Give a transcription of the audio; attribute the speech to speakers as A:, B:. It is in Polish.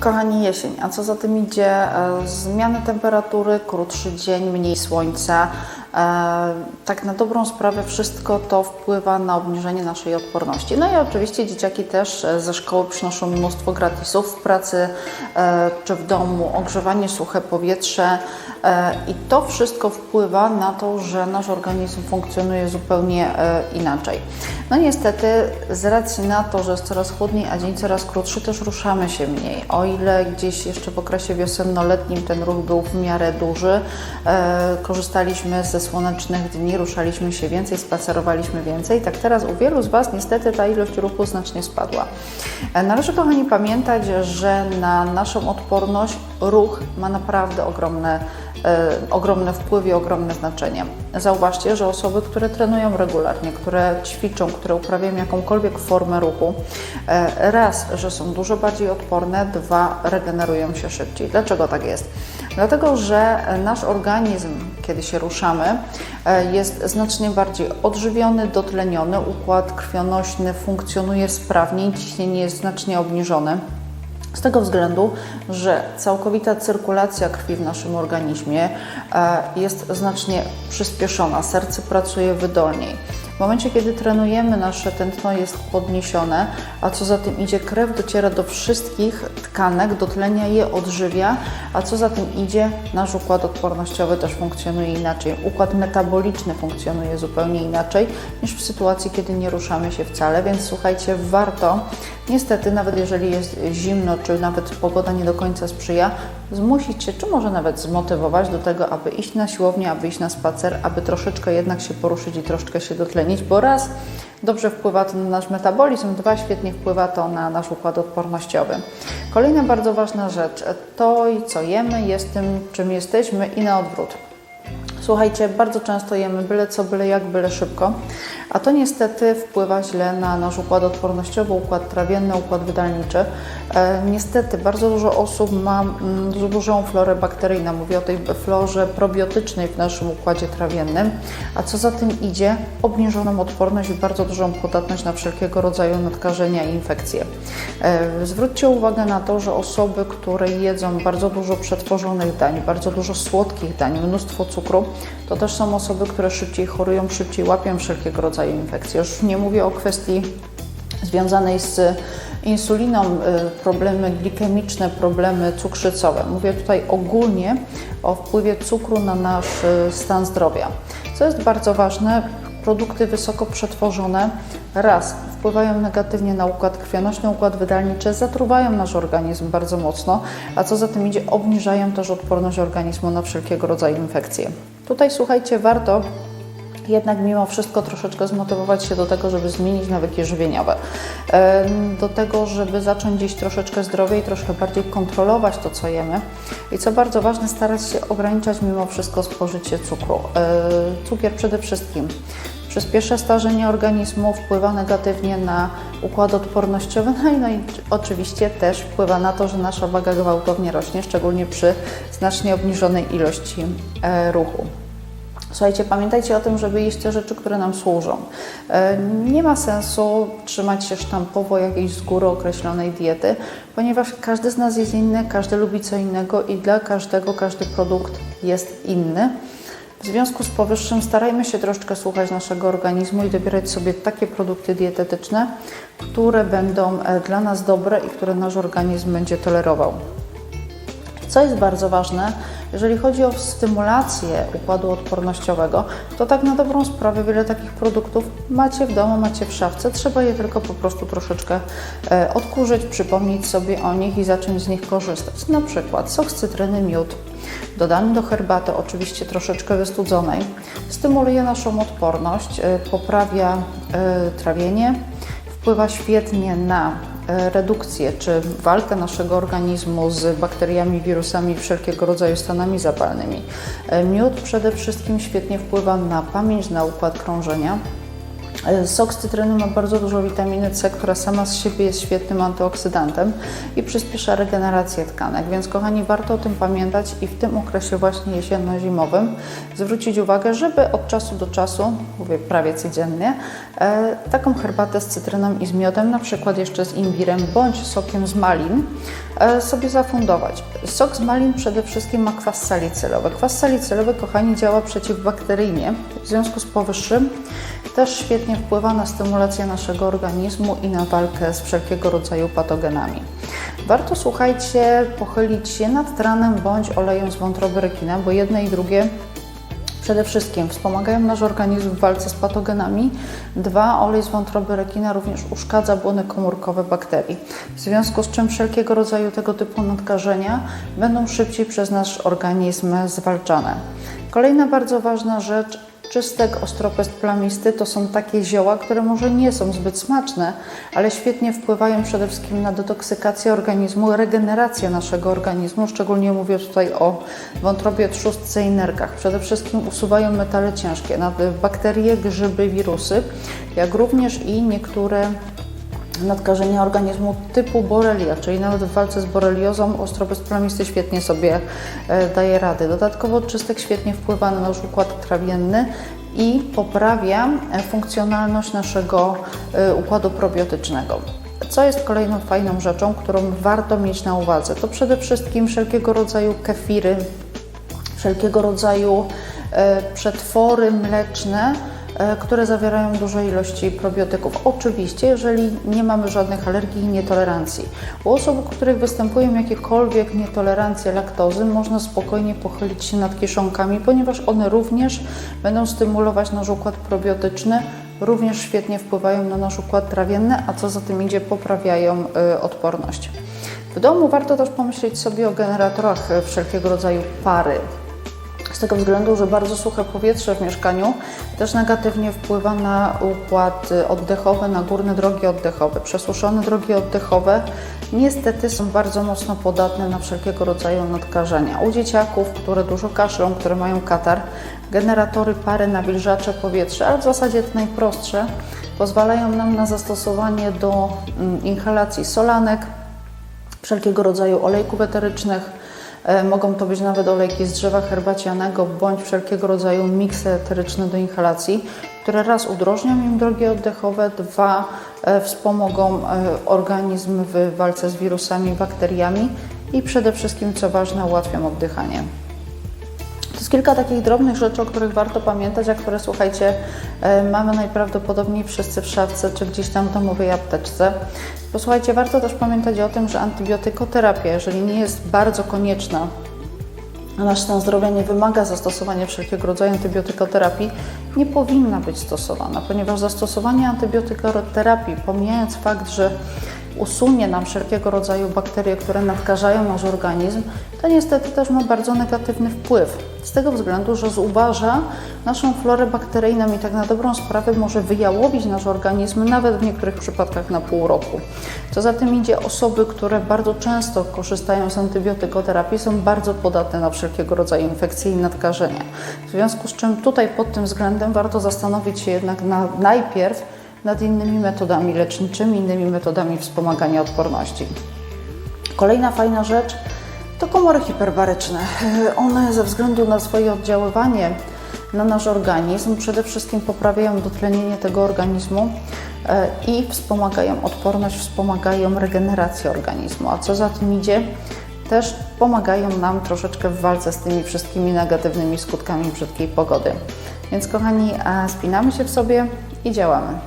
A: Kochani, jesień, a co za tym idzie? E, Zmiany temperatury, krótszy dzień, mniej słońca. E, Tak na dobrą sprawę wszystko to wpływa na obniżenie naszej odporności. No i oczywiście dzieciaki też e, ze szkoły przynoszą mnóstwo gratisów w pracy e, czy w domu, ogrzewanie, suche powietrze i to wszystko wpływa na to, że nasz organizm funkcjonuje zupełnie inaczej. No niestety z racji na to, że jest coraz chłodniej, a dzień coraz krótszy, też ruszamy się mniej. O ile gdzieś jeszcze w okresie wiosennoletnim ten ruch był w miarę duży, korzystaliśmy ze słonecznych dni, ruszaliśmy się więcej, spacerowaliśmy więcej, tak teraz u wielu z Was niestety ta ilość ruchu znacznie spadła. E, Należy, kochani, pamiętać, że na naszą odporność ruch ma naprawdę ogromne, e, ogromne wpływ i ogromne znaczenie. Zauważcie, że osoby, które trenują regularnie, które ćwiczą, które uprawiają jakąkolwiek formę ruchu, e, raz, że są dużo bardziej odporne, dwa, regenerują się szybciej. Dlaczego tak jest? Dlatego, że nasz organizm, kiedy się ruszamy, e, jest znacznie bardziej odżywiony, dotleniony, układ krwionośny funkcjonuje sprawniej, ciśnienie jest znacznie obniżone. Z tego względu, że całkowita cyrkulacja krwi w naszym organizmie e, jest znacznie przyspieszona, serce pracuje wydolniej. W momencie, kiedy trenujemy, nasze tętno jest podniesione, a co za tym idzie, krew dociera do wszystkich tkanek, dotlenia je, odżywia, a co za tym idzie, nasz układ odpornościowy też funkcjonuje inaczej. Układ metaboliczny funkcjonuje zupełnie inaczej niż w sytuacji, kiedy nie ruszamy się wcale, więc słuchajcie, warto, niestety, nawet jeżeli jest zimno, czy nawet pogoda nie do końca sprzyja, zmusić się, czy może nawet zmotywować do tego, aby iść na siłownię, aby iść na spacer, aby troszeczkę jednak się poruszyć i troszeczkę się dotlenić, bo raz dobrze wpływa to na nasz metabolizm, dwa świetnie wpływa to na nasz układ odpornościowy. Kolejna bardzo ważna rzecz, to co jemy jest tym, czym jesteśmy i na odwrót. Słuchajcie, bardzo często jemy byle co, byle jak, byle szybko, a to niestety wpływa źle na nasz układ odpornościowy, układ trawienny, układ wydalniczy. E, niestety bardzo dużo osób ma mm, dużą florę bakteryjną. Mówię o tej florze probiotycznej w naszym układzie trawiennym, a co za tym idzie, obniżoną odporność i bardzo dużą podatność na wszelkiego rodzaju nadkażenia i infekcje. E, zwróćcie uwagę na to, że osoby, które jedzą bardzo dużo przetworzonych dań, bardzo dużo słodkich dań, mnóstwo cukru, to też są osoby, które szybciej chorują, szybciej łapią wszelkiego rodzaju infekcje. Już nie mówię o kwestii związanej z insuliną, y, problemy glikemiczne, problemy cukrzycowe. Mówię tutaj ogólnie o wpływie cukru na nasz y, stan zdrowia. Co jest bardzo ważne, produkty wysoko przetworzone raz wpływają negatywnie na układ krwionośny, układ wydalniczy, zatruwają nasz organizm bardzo mocno, a co za tym idzie, obniżają też odporność organizmu na wszelkiego rodzaju infekcje. Tutaj słuchajcie, warto jednak mimo wszystko troszeczkę zmotywować się do tego, żeby zmienić nawyki żywieniowe. Do tego, żeby zacząć jeść troszeczkę zdrowiej, troszkę bardziej kontrolować to, co jemy. I co bardzo ważne, starać się ograniczać mimo wszystko spożycie cukru. E, Cukier przede wszystkim przyspiesza starzenie organizmu, wpływa negatywnie na układ odpornościowy, no i, no i oczywiście też wpływa na to, że nasza waga gwałtownie rośnie, szczególnie przy znacznie obniżonej ilości e, ruchu. Słuchajcie, pamiętajcie o tym, żeby jeść te rzeczy, które nam służą. E, Nie ma sensu trzymać się sztampowo jakiejś z góry określonej diety, ponieważ każdy z nas jest inny, każdy lubi co innego i dla każdego każdy produkt jest inny. W związku z powyższym starajmy się troszeczkę słuchać naszego organizmu i dobierać sobie takie produkty dietetyczne, które będą e, dla nas dobre i które nasz organizm będzie tolerował. Co jest bardzo ważne, jeżeli chodzi o stymulację układu odpornościowego, to tak na dobrą sprawę wiele takich produktów macie w domu, macie w szafce, trzeba je tylko po prostu troszeczkę e, odkurzyć, przypomnieć sobie o nich i zacząć z nich korzystać. Na przykład sok z cytryny, miód, dodany do herbaty, oczywiście troszeczkę wystudzonej, stymuluje naszą odporność, e, poprawia e, trawienie, wpływa świetnie na redukcję czy walkę naszego organizmu z bakteriami, wirusami i wszelkiego rodzaju stanami zapalnymi. E, Miód przede wszystkim świetnie wpływa na pamięć, na układ krążenia. E, Sok z cytryny ma bardzo dużo witaminy C, która sama z siebie jest świetnym antyoksydantem i przyspiesza regenerację tkanek. Więc, kochani, warto o tym pamiętać i w tym okresie właśnie jesienno-zimowym zwrócić uwagę, żeby od czasu do czasu, mówię prawie codziennie, e, taką herbatę z cytryną i z miodem, na przykład jeszcze z imbirem bądź sokiem z malin, sobie zafundować. Sok z malin przede wszystkim ma kwas salicylowy. Kwas salicylowy, kochani, działa przeciwbakteryjnie. W związku z powyższym też świetnie wpływa na stymulację naszego organizmu i na walkę z wszelkiego rodzaju patogenami. Warto, słuchajcie, pochylić się nad tranem bądź olejem z wątroby rekina, bo jedne i drugie Przede wszystkim wspomagają nasz organizm w walce z patogenami. Dwa, olej z wątroby rekina również uszkadza błony komórkowe bakterii. W związku z czym wszelkiego rodzaju tego typu nadkażenia będą szybciej przez nasz organizm zwalczane. Kolejna bardzo ważna rzecz, Czystek, ostropest plamisty to są takie zioła, które może nie są zbyt smaczne, ale świetnie wpływają przede wszystkim na detoksykację organizmu, regenerację naszego organizmu. Szczególnie mówię tutaj o wątrobie, trzustce i nerkach. Przede wszystkim usuwają metale ciężkie, bakterie, grzyby, wirusy, jak również i niektóre nadkażenia organizmu typu borelia, czyli nawet w walce z boreliozą ostropest plamisty świetnie sobie e, daje rady. Dodatkowo czystek świetnie wpływa na nasz układ trawienny i poprawia e, funkcjonalność naszego e, układu probiotycznego. Co jest kolejną fajną rzeczą, którą warto mieć na uwadze? To przede wszystkim wszelkiego rodzaju kefiry, wszelkiego rodzaju przetwory mleczne, które zawierają duże ilości probiotyków. Oczywiście, jeżeli nie mamy żadnych alergii i nietolerancji. U osób, u których występują jakiekolwiek nietolerancje laktozy, można spokojnie pochylić się nad kiszonkami, ponieważ one również będą stymulować nasz układ probiotyczny, również świetnie wpływają na nasz układ trawienny, a co za tym idzie, poprawiają y, odporność. W domu warto też pomyśleć sobie o generatorach e, wszelkiego rodzaju pary z tego względu, że bardzo suche powietrze w mieszkaniu też negatywnie wpływa na układ oddechowy, na górne drogi oddechowe. Przesuszone drogi oddechowe niestety są bardzo mocno podatne na wszelkiego rodzaju nadkażenia. U dzieciaków, które dużo kaszlą, które mają katar, generatory pary, nawilżacze powietrza, ale w zasadzie te najprostsze, pozwalają nam na zastosowanie do mm, inhalacji solanek, wszelkiego rodzaju olejków eterycznych, mogą to być nawet olejki z drzewa herbacianego bądź wszelkiego rodzaju miksy eteryczne do inhalacji, które raz udrożnią im drogi oddechowe, dwa e, wspomogą e, organizm w walce z wirusami, bakteriami i przede wszystkim, co ważne, ułatwią oddychanie. Jest kilka takich drobnych rzeczy, o których warto pamiętać, a które słuchajcie, mamy najprawdopodobniej wszyscy w szafce czy gdzieś tam w domowej apteczce. Posłuchajcie, warto też pamiętać o tym, że antybiotykoterapia, jeżeli nie jest bardzo konieczna, a nasz stan zdrowia nie wymaga zastosowania wszelkiego rodzaju antybiotykoterapii, nie powinna być stosowana, ponieważ zastosowanie antybiotykoterapii, pomijając fakt, że usunie nam wszelkiego rodzaju bakterie, które nadkażają nasz organizm, to niestety też ma bardzo negatywny wpływ. Z tego względu, że zubaża naszą florę bakteryjną i tak na dobrą sprawę może wyjałowić nasz organizm nawet w niektórych przypadkach na pół roku. Co za tym idzie, osoby, które bardzo często korzystają z antybiotykoterapii są bardzo podatne na wszelkiego rodzaju infekcje i nadkażenia. W związku z czym tutaj pod tym względem warto zastanowić się jednak na, najpierw nad innymi metodami leczniczymi, innymi metodami wspomagania odporności. Kolejna fajna rzecz to komory hiperbaryczne. One ze względu na swoje oddziaływanie na nasz organizm przede wszystkim poprawiają dotlenienie tego organizmu e, i wspomagają odporność, wspomagają regenerację organizmu, a co za tym idzie, też pomagają nam troszeczkę w walce z tymi wszystkimi negatywnymi skutkami brzydkiej pogody. Więc kochani, spinamy się w sobie i działamy.